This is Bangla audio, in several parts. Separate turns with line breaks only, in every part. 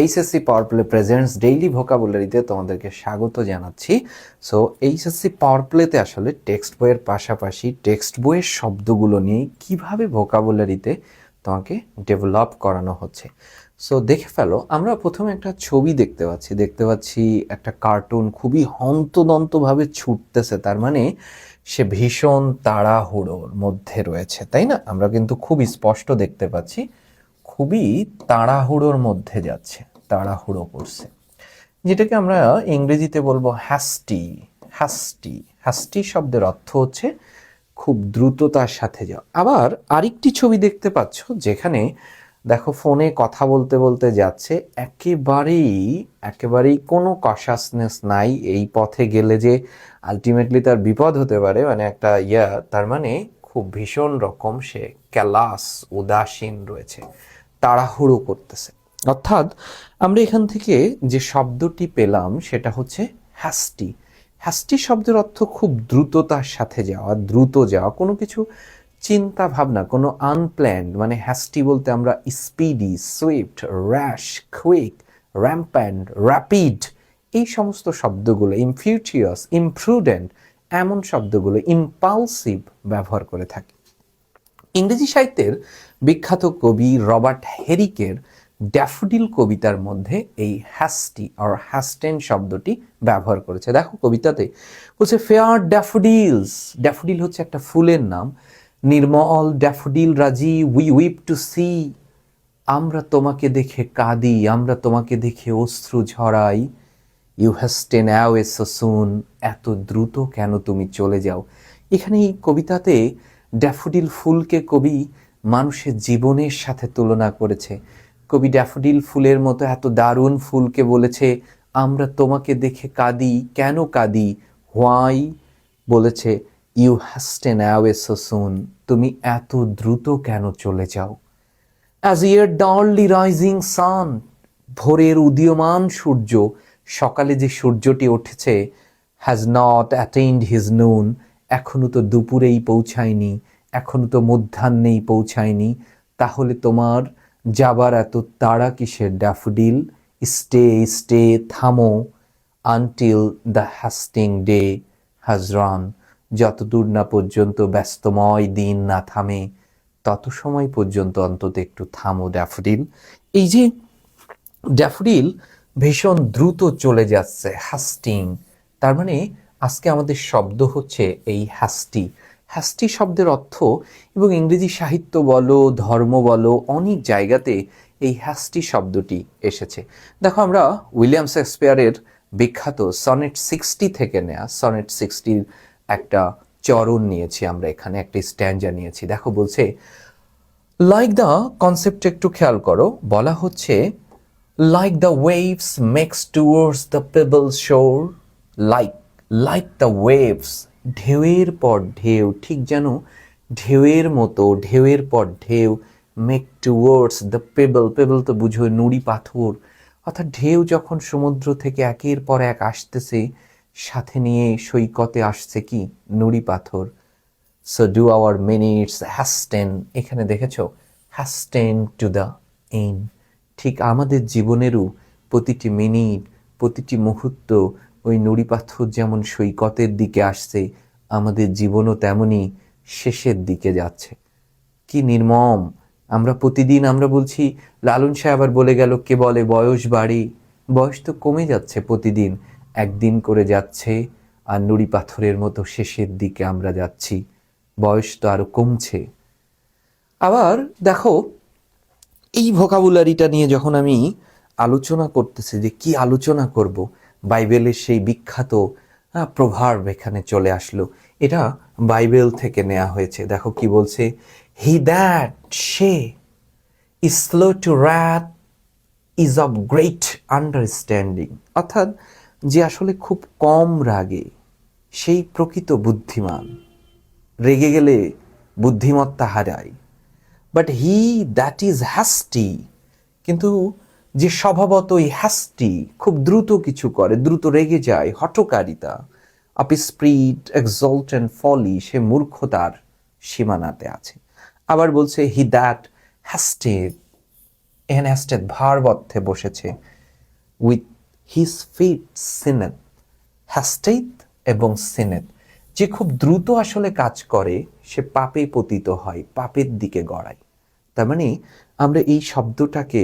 HSC power play presents daily ভোকাবুলারিতে তোমাদেরকে স্বাগত জানাচ্ছি। সো এইচএসসি পাওয়ার প্লেতে আসলে টেক্সট বইয়ের পাশাপাশি টেক্সট বইয়ের শব্দগুলো নিয়ে কীভাবে ভোকাবুলারিতে তোমাকে ডেভেলপ করানো হচ্ছে। সো দেখে ফেলো, আমরা প্রথমে একটা ছবি দেখতে পাচ্ছি। দেখতে পাচ্ছি একটা কার্টুন খুবই হন্তদন্তভাবে ছুটতেছে, তার মানে সে ভীষণ তাড়াহুড়োর মধ্যে রয়েছে, তাই না? আমরা কিন্তু খুব স্পষ্ট দেখতে পাচ্ছি খুবই তাড়াহুড়োর মধ্যে যাচ্ছে, তাড়াহুড়ো করছে। যেটাকে আমরা ইংরেজিতে বলব হ্যাস্টি হ্যাস্টি হ্যাস্টি শব্দের অর্থ হচ্ছে খুব দ্রুততার সাথে যাওয়া। আবার আরেকটি ছবি দেখতে পাচ্ছ, যেখানে দেখো ফোনে কথা বলতে বলতে যাচ্ছে, একেবারেই একেবারেই কোনো কশাসনেস নাই এই পথে গেলে যে আলটিমেটলি তার বিপদ হতে পারে মানে একটা ইয়া, তার মানে খুব ভীষণ রকম সে ক্যালাস উদাসীন রয়েছে। তাড়াহুড়ো করতেছে। অর্থাৎ আমরা এখান থেকে যে শব্দটি পেলাম সেটা হচ্ছে হ্যাস্টি। হ্যাস্টি শব্দের অর্থ খুব দ্রুততার সাথে যাওয়া, দ্রুত যাওয়া, কোনো কিছু চিন্তা ভাবনা, কোনো আনপ্ল্যান্ড মানে হ্যাস্টি বলতে আমরা speedy swift rash quick rampant rapid এই সমস্ত শব্দগুলো ইমফিউটিয়াস ইমপ্রুডেন্ট এমন শব্দগুলো ইম্পালসিভ ব্যবহার করে থাকি। ইংরেজি সাহিত্যের বিখ্যাত কবি রবার্ট হেরিকের ড্যাফোডিল কবিতার মধ্যে এই হ্যাস্টি আর হ্যাস্টেন শব্দটি ব্যবহার করেছে। দেখো কবিতাতে বলছে, ফেয়ার ড্যাফোডিলস। ড্যাফোডিল হচ্ছে একটা ফুলের নাম। নির্মল ড্যাফোডিল রাজি, উই উইপ টু সি। আমরা তোমাকে দেখে কাঁদি, আমরা তোমাকে দেখে অশ্রু ঝরাই। ইউ হ্যাস্টেন অ্যাওয়ে সুন, এত দ্রুত কেন তুমি চলে যাও? এখানে এই কবিতাতে ড্যাফোডিল ফুলকে কবি মানুষের জীবনের সাথে তুলনা করেছে। কবি ড্যাফোডিল ফুলের মতো এত দারুণ ফুলকে বলেছে, আমরা তোমাকে দেখে কাঁদি, কেন কাঁদি? হোয়াই বলেছে ইউ হ্যাস্টেন অ্যাওয়ে সুন তুমি এত দ্রুত কেন চলে যাও? As your dearly rising sun ভোরের উদীয়মান সূর্য, সকালে যে সূর্যটি উঠেছে হ্যাজ নট অ্যাটেন্ড হিজ নুন এখনও তো দুপুরেই পৌঁছায়নি। এখনও তো মধ্যাহ্নেই পৌঁছায়নি। তাহলে তোমার যাবার এত তাড়া কিসের, ড্যাফোডিল? স্টে স্টে, থামো until the hasting day has run যতদূর না পর্যন্ত ব্যস্তময় দিন না থামে, তত সময় পর্যন্ত অন্তত একটু থামো, ড্যাফোডিল। এই যে ড্যাফোডিল ভীষণ দ্রুত চলে যাচ্ছে হ্যাস্টিং তার মানে আজকে আমাদের শব্দ হচ্ছে এই হ্যাস্টি হ্যাস্টি শব্দের অর্থ এবং ইংরেজি সাহিত্য বলো, ধর্ম বলো, অনেক জায়গাতে এই হ্যাস্টি শব্দটি এসেছে। দেখো আমরা উইলিয়াম শেক্সপিয়ারের বিখ্যাত সনেট সিক্সটি থেকে নেয়া, সনেট সিক্সটির একটা চরণ নিয়েছি আমরা এখানে, একটা স্ট্যান্ডা নিয়েছি। দেখো বলছে লাইক দ্য কনসেপ্ট একটু খেয়াল করো, বলা হচ্ছে like the waves make towards the pebble shore like like the waves ঢেউয়ের পর ঢেউ, ঠিক যেন ঢেউয়ের মতো, ঢেউয়ের পর ঢেউ make towards the pebble pebble তো বুঝো নুড়ি পাথর। অর্থাৎ ঢেউ যখন সমুদ্র থেকে একের পর এক আসতেছে, সাথে নিয়ে সৈকতে আসছে কি? নুড়ি পাথর। So do our minutes hasten এখানে দেখেছ? হ্যাস্টেন টু দ্য এন ঠিক আমাদের জীবনেরও প্রতিটি মিনিট প্রতিটি মুহূর্ত ওই নুড়ি পাথর যেমন সৈকতের দিকে আসছে, আমাদের জীবনও তেমনই শেষের দিকে যাচ্ছে। কি নির্মম! আমরা প্রতিদিন, আমরা বলছি, লালন সাহেব আবার বলে গেল, কে বলে বয়স বাড়ি? বয়স তো কমে যাচ্ছে প্রতিদিন, একদিন করে যাচ্ছে, আর নুড়ি পাথরের মতো শেষের দিকে আমরা যাচ্ছি, বয়স তো আরও কমছে। আবার দেখো, এই ভোকাবুলারিটা নিয়ে যখন আমি আলোচনা করতেছি যে কি আলোচনা করব বাইবেলের সেই বিখ্যাত প্রভাব এখানে চলে আসলো। এটা বাইবেল থেকে নেওয়া হয়েছে। দেখো কি বলছে? He that say is slow to wrath is of great understanding অর্থাৎ যে আসলে খুব কম রাগে, সেই প্রকৃত বুদ্ধিমান। রেগে গেলে বুদ্ধিমত্তা হারায়। But he that is hasty কিন্তু যে স্বভাবতই হ্যাস্টি খুব দ্রুত কিছু করে, দ্রুত রেগে যায় হটকারিতা of spirit exalt and folly, সে মূর্খতার সীমানাতে আছে। আবার বলছে, he that hasted, an hasted verb অর্থে বসেছে, with his feet sinneth hasteth এবং সিনেত যে খুব দ্রুত আসলে কাজ করে, সে পাপে পতিত হয়, পাপের দিকে গড়ায়। তার মানে আমরা এই শব্দটাকে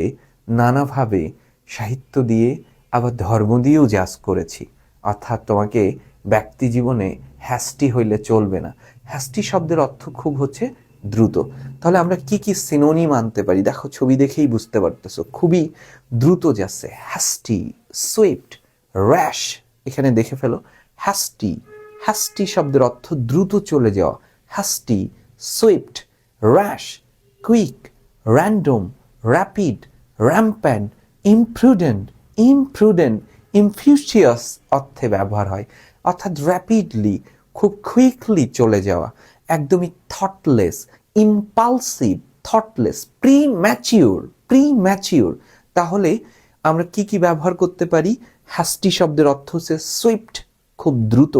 নানাভাবে সাহিত্য দিয়ে, আবার ধর্ম দিয়েও জাজ করেছি। অর্থাৎ তোমাকে ব্যক্তি জীবনে হ্যাস্টি হইলে চলবে না। হ্যাস্টি শব্দের অর্থ খুব হচ্ছে দ্রুত। তাহলে আমরা কি কি সিনোনিম আনতে পারি? দেখো, ছবি দেখেই বুঝতে পারতেছো। খুবই দ্রুত যাচ্ছে। হ্যাস্টি, সুইফট, র্যাশ, এখানে দেখে ফেলো। হ্যাস্টি হ্যাস্টি শব্দের অর্থ দ্রুত চলে যাওয়া। Hasty, swift, rash, quick, random, rapid rampant imprudent imprudent impetuous অর্থে ব্যবহার হয়। অর্থাৎ র্যাপিডলি খুব কুইকলি চলে যাওয়া। একদমই thoughtless impulsive thoughtless premature premature তাহলে আমরা কি কি ব্যবহার করতে পারি? হ্যাস্টি শব্দের অর্থ হচ্ছে সুইফট খুব দ্রুত।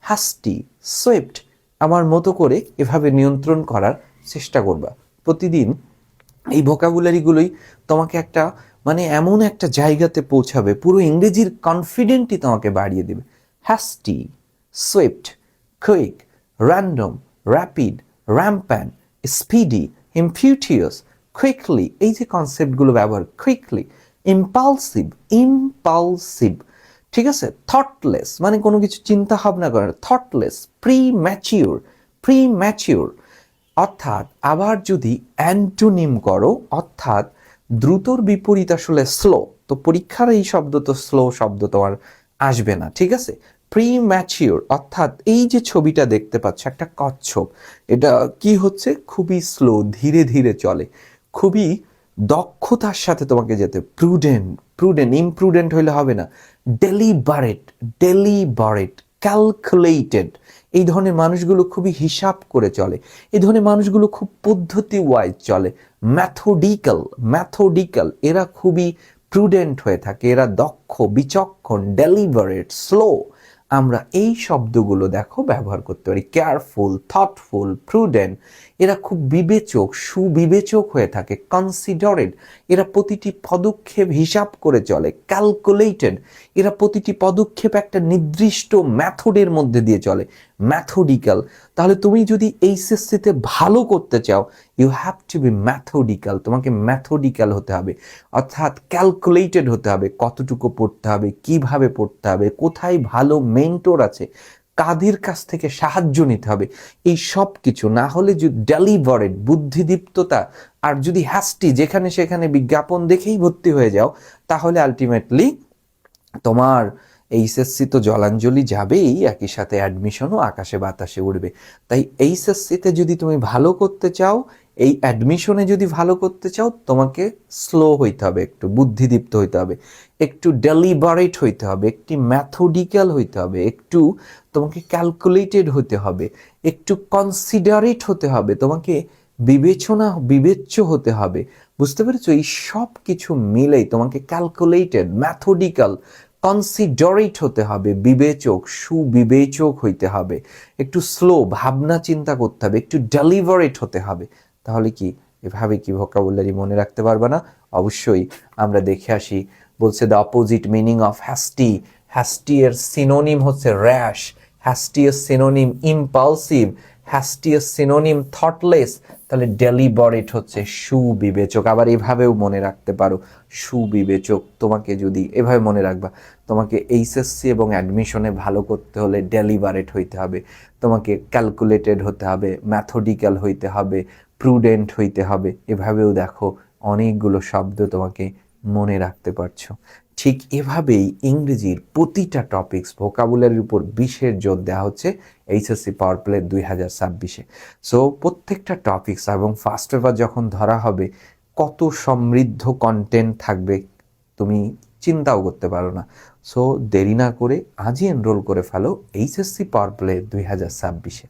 হ্যাস্টি সুইফট আমার মতো করে এভাবে নিয়ন্ত্রণ করার চেষ্টা করবা। প্রতিদিন এই ভোকাবুলারিগুলোই তোমাকে একটা মানে এমন একটা জায়গাতে পৌঁছাবে, পুরো ইংরেজির কনফিডেন্টই তোমাকে বাড়িয়ে দেবে। Hasty swift quick random rapid rampant speedy impetuous quickly এই যে কনসেপ্টগুলো ব্যবহার কুইকলি ইম্পালসিভ ইম্পালসিভ ঠিক আছে? থটলেস মানে কোনো কিছু চিন্তা ভাবনা করে thoughtless premature premature অর্থাৎ আবার যদি অ্যান্টোনিম করো, অর্থাৎ দ্রুতর বিপরীত আসলে স্লো তো পরীক্ষার এই শব্দ তো স্লো শব্দ তোমার আসবে না, ঠিক আছে? প্রি ম্যাচিওর অর্থাৎ এই যে ছবিটা দেখতে পাচ্ছ, একটা কচ্ছপ, এটা কি হচ্ছে? খুবই স্লো ধীরে ধীরে চলে। খুবই দক্ষতার সাথে তোমাকে যেতে প্রুডেন্ট প্রুডেন্ট ইমপ্রুডেন্ট হইলে হবে না। ডেলিবারেট ডেলিবারেট ক্যালকুলেটেড এই ধরনের মানুষগুলো খুবই হিসাব করে চলে। এই ধরনের মানুষগুলো খুব পদ্ধতি ওয়াইজ চলে। ম্যাথোডিক্যাল ম্যাথোডিক্যাল এরা খুবই প্রুডেন্ট হয়ে থাকে। এরা দক্ষ, বিচক্ষণ ডেলিভারেট স্লো আমরা এই শব্দগুলো দেখো ব্যবহার করতে পারি। কেয়ারফুল থটফুল প্রুডেন্ট এরা খুব বিবেচক, সুবিবেচক হয়ে থাকে কনসিডারেড এরা প্রতিটি পদক্ষেপ হিসাব করে চলে ক্যালকুলেটেড এরা প্রতিটি পদক্ষেপ একটা নির্দিষ্ট ম্যাথডের মধ্যে দিয়ে চলে ম্যাথোডিক্যাল তাহলে তুমি যদি এইচএসসিতে ভালো করতে চাও you have to be methodical তোমাকে ম্যাথোডিক্যাল হতে হবে, অর্থাৎ ক্যালকুলেটেড হতে হবে, কতটুকু পড়তে হবে, কীভাবে পড়তে হবে, কোথায় ভালো মেন্টর আছে কাদের কাছ থেকে সাহায্য নিতে হবে। এই সব কিছু না হলে যদি ডেলিভারেড বুদ্ধিদীপ্ততা আর যদি হ্যাস্টি যেখানে সেখানে বিজ্ঞাপন দেখেই ভর্তি হয়ে যাও, তাহলে আলটিমেটলি তোমার এইচএসসি তো জলাঞ্জলি যাবেই, একই সাথে অ্যাডমিশনও আকাশে বাতাসে উঠবে তাই এইচএসসিতে যদি তুমি ভালো করতে চাও, এই অ্যাডমিশনে যদি ভালো করতে চাও, তোমাকে স্লো হইতে হবে, একটু বুদ্ধিদীপ্ত হইতে হবে, একটু ডেলিবারেট হইতে হবে, একটি ম্যাথোডিক্যাল হইতে হবে, একটু তোমাকে ক্যালকুলেটেড হতে হবে, একটু কনসিডারেট হতে হবে, তোমাকে বিবেচনা, বিবেচ্য হতে হবে। বুঝতে পেরেছ? এই সব কিছু মিলেই তোমাকে ক্যালকুলেটেড ম্যাথোডিক্যাল কনসিডারেট হতে হবে, বিবেচক, সুবিবেচক হইতে হবে। একটু স্লো ভাবনা চিন্তা করতে হবে, একটু ডেলিভারেট হতে হবে। তাহলে কি, এভাবে কি ভোকাবুলারি মনে রাখতে পারবে না? অবশ্যই আমরা দেখে আসি। বলছে the opposite meaning of hasty hasty এর সিনোনিম হচ্ছে র্যাশ হ্যাস্টি এর সিনোনিম ইম্পালসিভ হ্যাস্টি এর সিনোনিম থটলেস, তাহলে ডেলিবারেট হচ্ছে সুবিবেচক। আবার এভাবেও মনে রাখতে পারো, সুবিবেচক। তোমাকে যদি এভাবে মনে রাখবা, তোমাকে এইচএসসি এবং অ্যাডমিশনে ভালো করতে হলে ডেলিবারেট হইতে হবে, তোমাকে ক্যালকুলেটেড হতে হবে, ম্যাথোডিক্যাল হইতে হবে, প্রুডেন্ট হইতে হবে। এভাবেও দেখো অনেকগুলো শব্দ তোমাকে মনে রাখতে পারছ। ঠিক এভাবেই ইংরেজির প্রতিটা টপিকস ভোকাবুলারির উপর বিশেষ জোর দেওয়া হচ্ছে এইচএসসি পাওয়ার প্লে দুই হাজার ছাব্বিশে। সো প্রত্যেকটা টপিকস এবং ফার্স্ট পেপার যখন ধরা হবে, কত সমৃদ্ধ কন্টেন্ট থাকবে তুমি চিন্তাও করতে পারো না। সো দেরি না করে আজই এনরোল করে ফেলো এইচএসসি পাওয়ার প্লে দুই হাজার ছাব্বিশে।